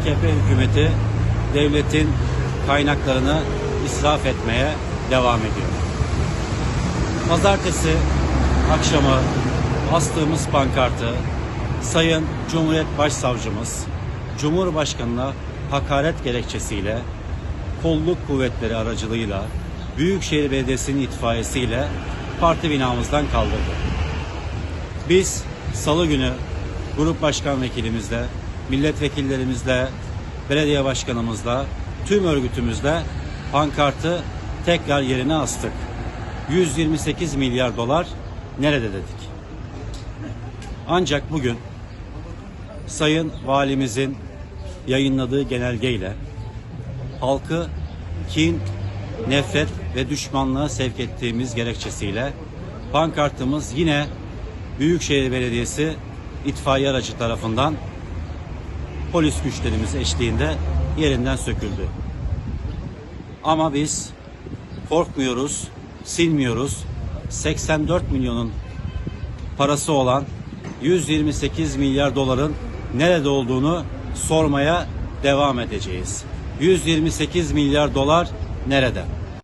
AKP hükümeti devletin kaynaklarını israf etmeye devam ediyor. Pazartesi akşamı astığımız pankartı Sayın Cumhuriyet Başsavcımız Cumhurbaşkanına hakaret gerekçesiyle kolluk kuvvetleri aracılığıyla Büyükşehir Belediyesi'nin itfaiyesiyle parti binamızdan kaldırdı. Biz salı günü grup başkan vekilimizle, milletvekillerimizle, belediye başkanımızla, tüm örgütümüzle pankartı tekrar yerine astık. 128 milyar dolar nerede dedik. Ancak bugün Sayın Valimizin yayınladığı genelgeyle halkı kin, nefret ve düşmanlığa sevk ettiğimiz gerekçesiyle pankartımız yine Büyükşehir Belediyesi itfaiye aracı tarafından polis güçlerimiz eşliğinde yerinden söküldü. Ama biz korkmuyoruz, silmiyoruz. 84 milyonun parası olan 128 milyar doların nerede olduğunu sormaya devam edeceğiz. 128 milyar dolar nerede?